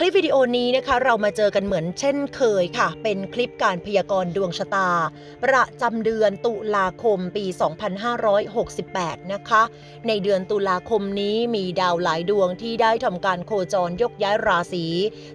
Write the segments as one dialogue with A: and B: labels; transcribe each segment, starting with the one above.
A: คลิปวิดีโอนี้นะคะเรามาเจอกันเหมือนเช่นเคยค่ะ เป็นคลิปการพยากรณ์ดวงชะตา ประจำเดือนตุลาคมปี 2568 นะคะ ในเดือนตุลาคมนี้มีดาวหลายดวงที่ได้ทำการโคจรยกย้ายราศี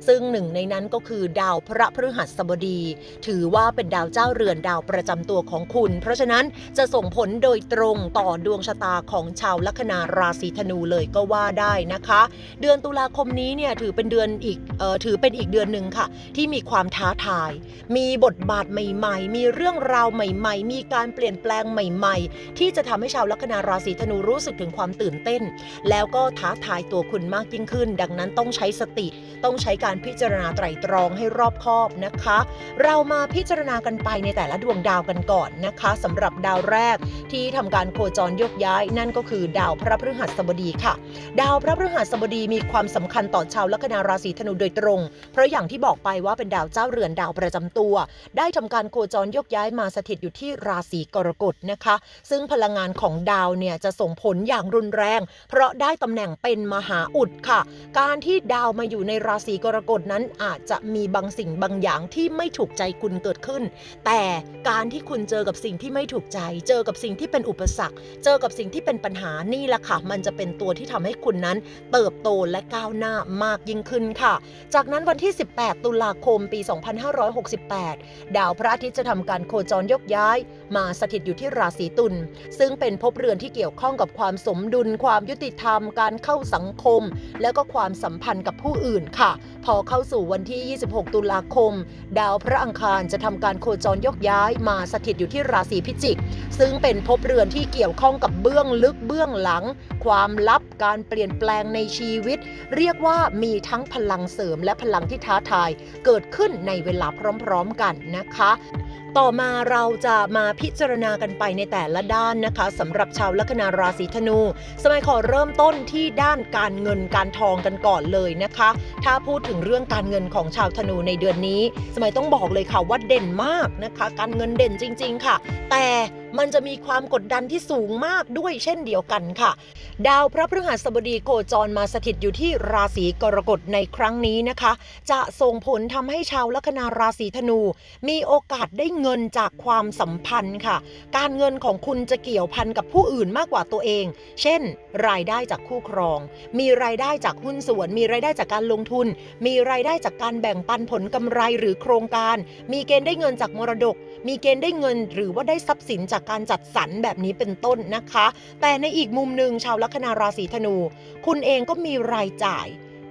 A: ซึ่งหนึ่งในนั้นก็คือดาวพระพฤหัสบดี ถือว่าเป็นดาวเจ้าเรือนดาวประจำตัวของคุณ เพราะฉะนั้นจะส่งผลโดยตรงต่อดวงชะตาของชาวลัคนาราศีธนูเลยก็ว่าได้นะคะ เดือนตุลาคมนี้เนี่ยถือเป็นเดือนอีกเอ่อถือเป็นอีกเดือนหนึ่งค่ะ ที่มีความท้าทาย มีบทบาทใหม่ ๆ มีเรื่องราวใหม่ ๆ มีการเปลี่ยนแปลงใหม่ ๆ ที่จะทำให้ชาวลัคนาราศีธนูรู้สึกถึงความตื่นเต้น แล้วก็ท้าทายตัวคุณมากยิ่งขึ้น ดังนั้นต้องใช้สติ ต้องใช้การพิจารณาไตรตรองให้รอบคอบนะคะ เรามาพิจารณากันไปในแต่ละดวงดาวกันก่อนนะคะสำหรับดาวแรกที่ทำการโคจรยกย้าย นั่นก็คือดาวพระพฤหัสบดีค่ะ ดาวพระพฤหัสบดีมีความสำคัญต่อชาวลัคนาราศีธนูโดยตรง เพราะอย่างที่บอกไปว่าเป็นดาวเจ้าเรือนดาวประจำตัว ได้ทำการโคจรยกย้ายมาสถิตอยู่ที่ราศีกรกฎนะคะ ซึ่งพลังงานของดาวเนี่ยจะส่งผลอย่างรุนแรง เพราะได้ตำแหน่งเป็นมหาอุดค่ะ การที่ดาวมาอยู่ในราศีกรกฎนั้นอาจจะมีบางสิ่งบางอย่างที่ไม่ถูกใจคุณเกิดขึ้น แต่การที่คุณเจอกับสิ่งที่ไม่ถูกใจ เจอกับสิ่งที่เป็นอุปสรรค เจอกับสิ่งที่เป็นปัญหานี่แหละค่ะ มันจะเป็นตัวที่ทำให้คุณนั้น เติบโตและก้าวหน้ามากยิ่งขึ้นค่ะจากนั้นวันที่ 18 ตุลาคมปี 2568 ดาวพระอาทิตย์จะทำการโคจรยกย้าย มาสถิตอยู่ที่ราศีตุลซึ่งเป็นภพเรือนที่เกี่ยวข้องกับความสมดุล ความยุติธรรม การเข้าสังคม แล้วก็ความสัมพันธ์กับผู้อื่นค่ะ พอเข้าสู่วันที่ 26 ตุลาคม ดาวพระอังคารจะทำการโคจรยกย้าย มาสถิตอยู่ที่ราศีพิจิก ซึ่งเป็นภพเรือนที่เกี่ยวข้องกับเบื้องลึกเบื้องหลัง ความลับการเปลี่ยนแปลงในชีวิต เรียกว่ามีทั้งพลังเสริมและพลังที่ท้าทายเกิดขึ้นในเวลาพร้อมๆกันนะคะ ต่อมาเราจะมาพิจารณากันไปในแต่ละด้านนะคะสำหรับชาวลัคนาราศีธนู สมัยขอเริ่มต้นที่ด้านการเงินการทองกันก่อนเลยนะคะ ถ้าพูดถึงเรื่องการเงินของชาวธนูในเดือนนี้ สมัยต้องบอกเลยค่ะว่าเด่นมากนะคะ การเงินเด่นจริง ๆ ค่ะ แต่ มันจะมีความกดดันที่สูงมากด้วยเช่นเดียวกันค่ะ ดาวพระพฤหัสบดีโคจรมาสถิตอยู่ที่ราศีกรกฎในครั้งนี้นะคะ จะส่งผลทำให้ชาวลัคนาราศีธนู มีโอกาสได้เงินจากความสัมพันธ์ค่ะ การเงินของคุณจะเกี่ยวพันกับผู้อื่นมากกว่าตัวเอง เช่น รายได้จากคู่ครอง มีรายได้จากหุ้นส่วน มีรายได้จากการลงทุน มีรายได้จากการแบ่งปันผลกำไรหรือโครงการ มีเกณฑ์ได้เงินจากมรดก มีเกณฑ์ได้เงินหรือว่าได้ทรัพย์สินจากการจัดสรรแบบนี้เป็นต้นนะคะ แต่ในอีกมุมหนึ่งชาวลัคนาราศีธนู คุณเองก็มีรายจ่าย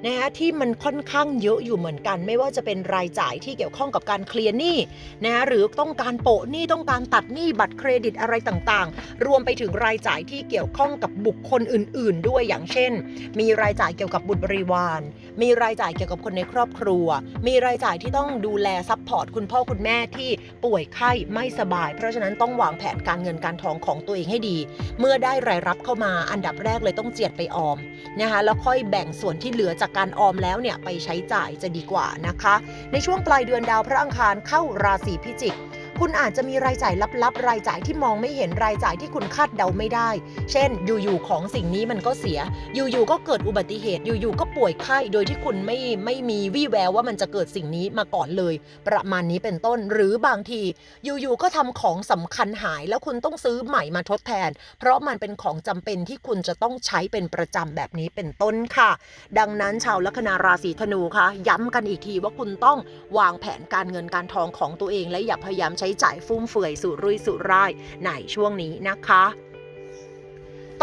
A: นะคะที่มันค่อนข้างเยอะอยู่เหมือนกัน ไม่ว่าจะเป็นรายจ่ายที่เกี่ยวข้องกับการเคลียร์หนี้นะคะหรือต้องการโปะหนี้ต้องการตัดหนี้บัตรเครดิตอะไรต่างๆ รวมไปถึงรายจ่ายที่เกี่ยวข้องกับบุคคลอื่น ๆ ด้วยอย่างเช่น มีรายจ่ายเกี่ยวกับบุตรบริวาร มีรายจ่ายเกี่ยวกับคนในครอบครัว มีรายจ่ายที่ต้องดูแลซัพพอร์ตคุณพ่อคุณแม่ที่ป่วยไข้ไม่สบาย เพราะฉะนั้นต้องวางแผนการเงินการทองของตัวเองให้ดี เมื่อได้รายรับเข้ามาอันดับแรกเลยต้องเจียดไปออมนะคะแล้วค่อยแบ่งส่วนที่เหลือจากการออมแล้วเนี่ยไปใช้จ่ายจะดีกว่านะคะ ในช่วงปลายเดือนดาวพระอังคารเข้าราศีพิจิก คุณอาจจะมีรายจ่ายลับๆ รายจ่ายที่มองไม่เห็นรายจ่ายที่คุณคาดเดาไม่ได้ เช่น อยู่ๆของสิ่งนี้มันก็เสีย อยู่ๆก็เกิดอุบัติเหตุ อยู่ๆก็ป่วยไข้ โดยที่คุณไม่ไม่มีวี่แววว่ามันจะเกิดสิ่งนี้มาก่อนเลย ประมาณนี้เป็นต้น หรือบางที อยู่ๆก็ทำของสำคัญหาย แล้วคุณต้องซื้อใหม่มาทดแทน เพราะมันเป็นของจำเป็นที่คุณจะต้องใช้เป็นประจำแบบนี้เป็นต้นค่ะ ดังนั้นชาวลัคนาราศีธนูคะย้ำกันอีกทีว่าคุณต้องวางแผนการเงินการทองของตัวเองและอย่าพยายามใช้จ่ายฟุ่มเฟือยสุรุ่ยสุร่ายในช่วงนี้นะคะ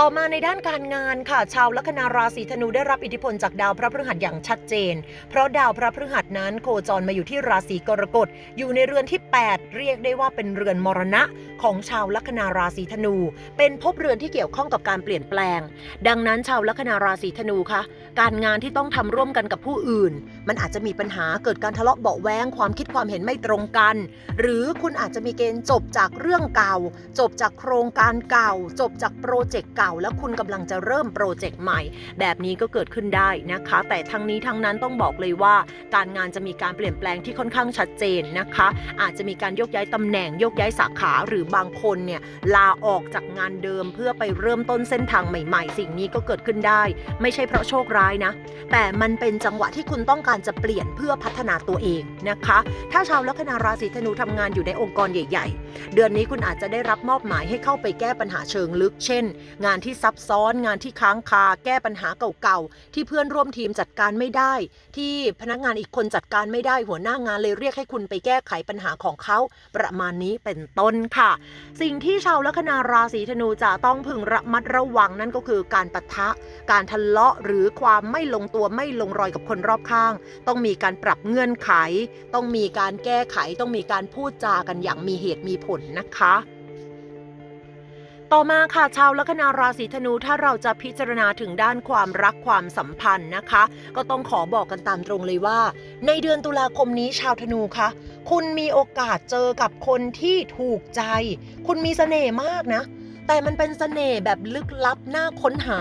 A: ต่อมาในด้านการงานค่ะ ชาวลัคนาราศีธนูได้รับอิทธิพลจากดาวพระพฤหัสอย่างชัดเจน เพราะดาวพระพฤหัสนั้นโคจรมาอยู่ที่ราศีกรกฎอยู่ในเรือนที่ 8 เรียกได้ว่าเป็นเรือนมรณะของชาวลัคนาราศีธนู เป็นภพเรือนที่เกี่ยวข้องกับการเปลี่ยนแปลง ดังนั้นชาวลัคนาราศีธนูคะ การงานที่ต้องทำร่วมกันกับผู้อื่น มันอาจจะมีปัญหาเกิดการทะเลาะเบาแวงความคิดความเห็นไม่ตรงกัน หรือคุณอาจจะมีเกณฑ์จบจากเรื่องเก่า จบจากโครงการเก่า จบจากโปรเจกต์เก่า แล้วคุณกำลังจะเริ่มโปรเจกต์ใหม่ แบบนี้ก็เกิดขึ้นได้นะคะ แต่ทั้งนี้ทั้งนั้นต้องบอกเลยว่า การงานจะมีการเปลี่ยนแปลงที่ค่อนข้างชัดเจนนะคะ อาจจะมีการยกย้ายตำแหน่งยกย้ายสาขาหรือบางคนเนี่ยลาออกจากงานเดิมเพื่อไปเริ่มต้นเส้นทางใหม่ ๆ สิ่งนี้ก็เกิดขึ้นได้ ไม่ใช่เพราะโชคร้ายนะ แต่มันเป็นจังหวะที่คุณต้องการจะเปลี่ยนเพื่อพัฒนาตัวเองนะคะ ถ้าชาวลัคนาราศีธนูทำงานอยู่ในองค์กรใหญ่ ๆ เดือนนี้คุณอาจจะได้รับมอบหมายให้เข้าไปแก้ปัญหาเชิงลึก เช่น งานที่ซับซ้อน งานที่ค้างคา แก้ปัญหาเก่าๆ ที่เพื่อนร่วมทีมจัดการไม่ได้ ที่พนักงานอีกคนจัดการไม่ได้ หัวหน้างานเลยเรียกให้คุณไปแก้ไขปัญหาของเขา ประมาณนี้เป็นต้นค่ะ สิ่งที่ชาวลัคนาราศีธนูจะต้องพึงระมัดระวังนั่นก็คือการปะทะ การทะเลาะหรือความไม่ลงตัวไม่ลงรอยกับคนรอบข้าง ต้องมีการปรับเงื่อนไข ต้องมีการแก้ไข ต้องมีการพูดจากันอย่างมีเหตุมีผลนะคะต่อมาค่ะชาวลัคนาราศีธนูถ้าเราจะพิจารณาถึงด้านความรักความสัมพันธ์นะคะ ก็ต้องขอบอกกันตามตรงเลยว่า ในเดือนตุลาคมนี้ชาวธนูคะคุณมีโอกาสเจอกับคนที่ถูกใจ คุณมีเสน่ห์มากนะ แต่มันเป็นเสน่ห์แบบลึกลับน่าค้นหา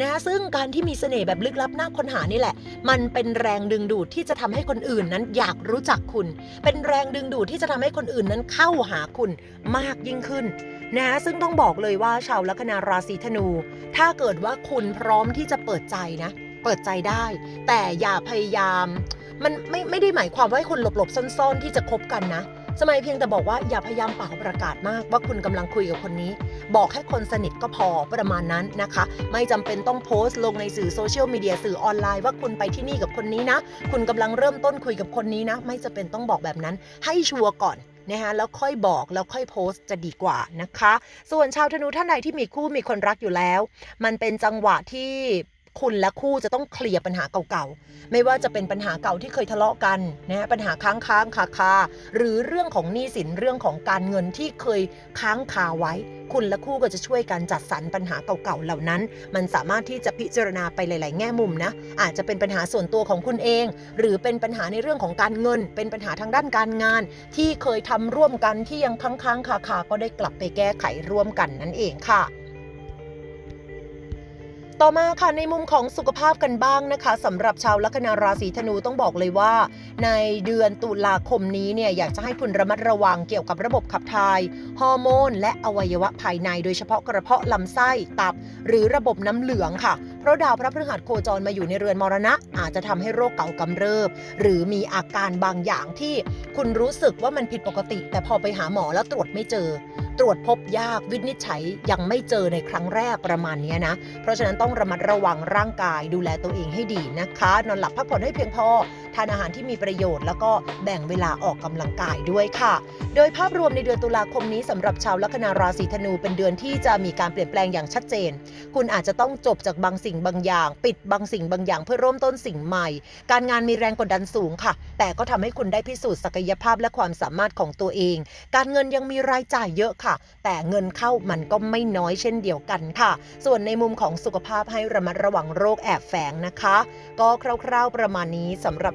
A: นะซึ่งการที่มีเสน่ห์แบบลึกลับน่าค้นหานี่แหละ มันเป็นแรงดึงดูดที่จะทำให้คนอื่นนั้นอยากรู้จักคุณ เป็นแรงดึงดูดที่จะทำให้คนอื่นนั้นเข้าหาคุณมากยิ่งขึ้นนะซึ่งต้องบอกเลยว่าชาวลัคนาราศีธนู ถ้าเกิดว่าคุณพร้อมที่จะเปิดใจนะ เปิดใจได้ แต่อย่าพยายาม มันไม่ไม่ได้หมายความว่าให้คุณหลบๆซ่อนๆที่จะคบกันนะ สมัยเพียงแต่บอกว่าอย่าพยายามเป่าประกาศมากว่าคุณกำลังคุยกับคนนี้ บอกให้คนสนิทก็พอประมาณนั้นนะคะ ไม่จำเป็นต้องโพสต์ลงในสื่อโซเชียลมีเดียสื่อออนไลน์ว่าคุณไปที่นี่กับคนนี้นะ คุณกำลังเริ่มต้นคุยกับคนนี้นะ ไม่จำเป็นต้องบอกแบบนั้น ให้ชัวร์ก่อนนะคะแล้วค่อยบอกแล้วค่อยโพสต์จะดีกว่านะคะ ส่วนชาวธนูท่านใดที่มีคู่มีคนรักอยู่แล้ว มันเป็นจังหวะที่ คุณและคู่จะต้องเคลียร์ปัญหาเก่าๆ ไม่ว่าจะเป็นปัญหาเก่าที่เคยทะเลาะกันนะฮะปัญหาค้างค้างคาคาหรือเรื่องของหนี้สินเรื่องของการเงินที่เคยค้างคาไว้ คุณและคู่ก็จะช่วยกันจัดสรรปัญหาเก่าๆเหล่านั้น มันสามารถที่จะพิจารณาไปหลาย ๆ แง่มุมนะ อาจจะเป็นปัญหาส่วนตัวของคุณเอง หรือเป็นปัญหาในเรื่องของการเงิน เป็นปัญหาทางด้านการงาน ที่เคยทำร่วมกันที่ยังค้างค้างคาคาก็ได้กลับไปแก้ไขร่วมกันนั่นเองค่ะ ต่อมาค่ะในมุมของสุขภาพกันบ้างนะคะสำหรับชาวลัคนาราศีธนูต้องบอกเลยว่า ในเดือนตุลาคมนี้เนี่ยอยากจะให้คุณระมัดระวังเกี่ยวกับระบบขับถ่ายฮอร์โมน และอวัยวะภายในโดยเฉพาะกระเพาะลำไส้ตับ หรือระบบน้ำเหลืองค่ะ เพราะดาวพระพฤหัสโคจรมาอยู่ในเรือนมรณะ อาจจะทำให้โรคเก่ากำเริบ หรือมีอาการบางอย่างที่คุณรู้สึกว่ามันผิดปกติ แต่พอไปหาหมอแล้วตรวจไม่เจอ ตรวจพบยากวินิจฉัยยังไม่เจอในครั้งแรกประมาณนี้นะ เพราะฉะนั้นต้องระมัดระวังร่างกายดูแลตัวเองให้ดีนะคะ นอนหลับพักผ่อนให้เพียงพอ ทานอาหารที่มีประโยชน์ แล้วก็แบ่งเวลาออกกำลังกายด้วยค่ะ โดยภาพรวมในเดือนตุลาคมนี้สำหรับชาวลัคนาราศีธนูเป็นเดือนที่จะมีการเปลี่ยนแปลงอย่างชัดเจน คุณอาจจะต้องจบจากบางสิ่งบางอย่าง ปิดบางสิ่งบางอย่างเพื่อเริ่มต้นสิ่งใหม่ การงานมีแรงกดดันสูงค่ะ แต่ก็ทำให้คุณได้พิสูจน์ศักยภาพและความสามารถของตัวเอง การเงินยังมีรายจ่ายเยอะค่ะ แต่เงินเข้ามันก็ไม่น้อยเช่นเดียวกันค่ะ ส่วนในมุมของสุขภาพให้ระมัดระวังโรคแอบแฝงนะคะ ก็คร่าวๆประมาณนี้สำหรับ